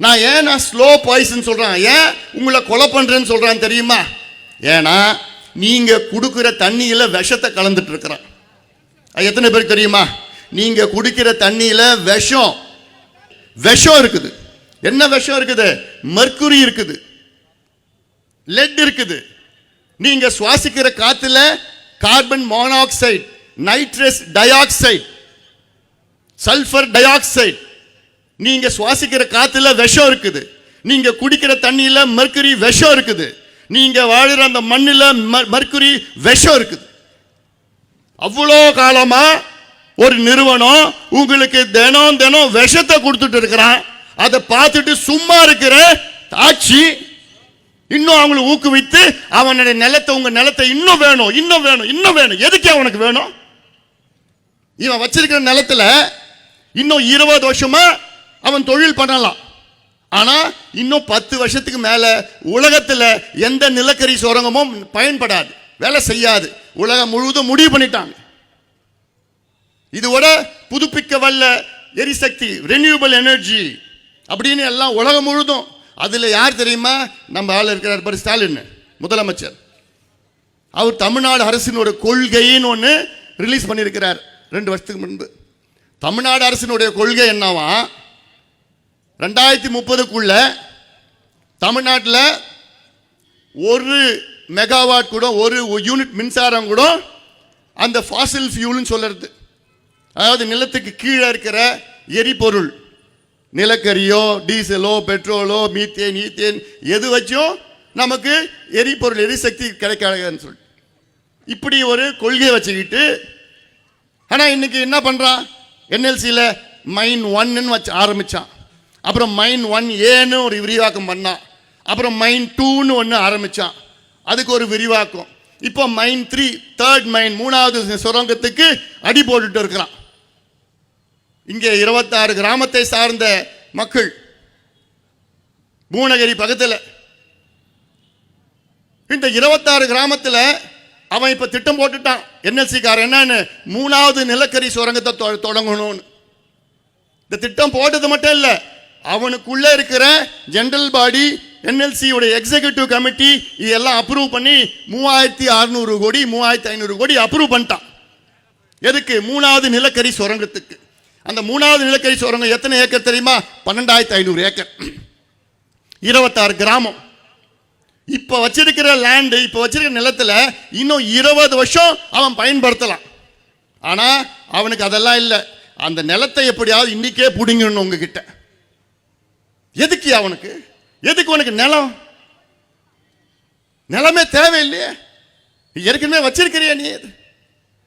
நான் ஏன் நான் ஸ்லோ பாய்ஸ்ன்னு சொல்கிறேன் ஏன்? உங்களை கொலை பண்ணுறேன்னு சொல்கிறான் தெரியுமா? ஏன்னா நீங்கள் கொடுக்குற தண்ணியில் விஷத்தை கலந்துட்டு இருக்கிறான். எத்தனை பேருக்கு தெரியுமா? நீங்கள் குடிக்கிற தண்ணியில் விஷம். விஷம் இருக்குது. என்ன விஷம் இருக்குது? மர்க்குரி இருக்குது. லெட் இருக்குது. நீங்கள் சுவாசிக்கிற காற்றுல carbon monoxide nitrous dioxide sulphur dioxide நீங்க சுவாசிக்கிற காத்துல விஷம் இருக்குது. நீங்க குடிக்கிற தண்ணியில மர்க்குரி விஷம் இருக்குது. நீங்க வாழ்கிற அந்த மண்ணில் மர்க்குரி விஷம் இருக்குது. அவ்வளோ காலமா ஒரு நிறுவனம் உங்களுக்கு தினம் தினம் விஷத்தை கொடுத்துட்டு இருக்கிறான். அதை பார்த்துட்டு சும்மா இருக்கிற ஆட்சி இன்னும் அவங்களை ஊக்குவித்து அவனுடைய நிலத்தை உங்க நிலத்தை இன்னும் வேணும் இன்னும் வேணும் இன்னும் வேணும். எதுக்கு அவனுக்கு வேணும்? இவன் வச்சிருக்கிற நிலத்துல இன்னும் இருபது வருஷமா அவன் தொழில் பண்ணலாம். ஆனால் இன்னும் பத்து வருஷத்துக்கு மேலே உலகத்தில் எந்த நிலக்கரி சுரங்கமும் பயன்படாது. வேலை செய்யாது. உலகம் முழுவதும் முடிவு பண்ணிட்டாங்க. இதோட புதுப்பிக்க வல்ல எரிசக்தி ரெனியூபிள் எனர்ஜி அப்படின்னு எல்லாம் உலகம் முழுதும் அதில் யார் தெரியுமா? நம்ம ஆள் இருக்கிறார் பாரு ஸ்டாலின் முதலமைச்சர். அவர் தமிழ்நாடு அரசினுடைய கொள்கைன்னு ஒன்று ரிலீஸ் பண்ணியிருக்கிறார். ரெண்டு வருஷத்துக்கு முன்பு. தமிழ்நாடு அரசினுடைய கொள்கை என்னவா? ரெண்டாயிரத்தி முப்பதுக்குள்ள தமிழ்நாட்டில் ஒரு மெகாவாட் கூட ஒரு யூனிட் மின்சாரம் கூட அந்த ஃபாசில் ஃபியூல்னு சொல்கிறது அதாவது நிலத்துக்கு கீழே இருக்கிற எரிபொருள். நிலக்கரியோ டீசலோ பெட்ரோலோ மீத்தேன் ஈத்தேன் எது வச்சும் நமக்கு எரிபொருள் எரிசக்தி கிடைக்காதுன்னு சொல்லி. இப்படி ஒரு கொள்கையை வச்சுக்கிட்டு ஆனால் இன்னைக்கு என்ன பண்ணுறான் என்எல்சியில் மைன் ஒன்னு வச்சு ஆரம்பித்தான் அப்புறம் மைன் ஒன் ஏன்னு ஒரு விரிவாக்கம் பண்ணான் அப்புறம் மைன் டூன்னு ஒன்று ஆரம்பித்தான் அதுக்கு ஒரு விரிவாக்கம். இப்போ மைன் த்ரீ தேர்ட் மைன் மூணாவது சுரங்கத்துக்கு அடி போட்டுட்டு இருக்கிறான். இங்கே இருபத்தாறு கிராமத்தை சார்ந்த மக்கள். பூனகிரி பக்கத்தில். இந்த இருபத்தாறு கிராமத்தில் அவன் இப்போ திட்டம் போட்டுட்டான். என்எல்சி என்னன்னு மூணாவது நிலக்கரி சுரங்கத்தை தொ- தொடங்கணும்னு. இந்த திட்டம் போட்டது மட்டும் இல்லை அவனுக்குள்ள இருக்கிற ஜென்ரல் பாடி என்எல்சி உடைய எக்ஸிகியூட்டிவ் கமிட்டி இதெல்லாம் அப்ரூவ் பண்ணி மூவாயிரத்தி அறுநூறு கோடி மூவாயிரத்தி ஐநூறு கோடி அப்ரூவ் பண்ணிட்டான். எதுக்கு? மூணாவது நிலக்கரி சுரங்கத்துக்கு. அந்த மூணாவது நிலக்கரி சுரங்கம் எத்தனை ஏக்கர் தெரியுமா? பன்னெண்டாயிரத்தி ஐநூறு ஏக்கர். இருபத்தாறு கிராமம். இப்போ வச்சிருக்கிற லேண்டு இப்போ வச்சிருக்கிற நிலத்துல இன்னும் இருபது வருஷம் அவன் பயன்படுத்தலாம். ஆனால் அவனுக்கு அதெல்லாம் இல்லை. அந்த நிலத்தை எப்படியாவது இன்னைக்கே பிடிங்கணும் உங்ககிட்ட. எதுக்கு அவனுக்கு? எதுக்கு உனக்கு நிலம்? நிலமே தேவையில்லையே. ஏற்கனவே வச்சிருக்கிறியா நீ?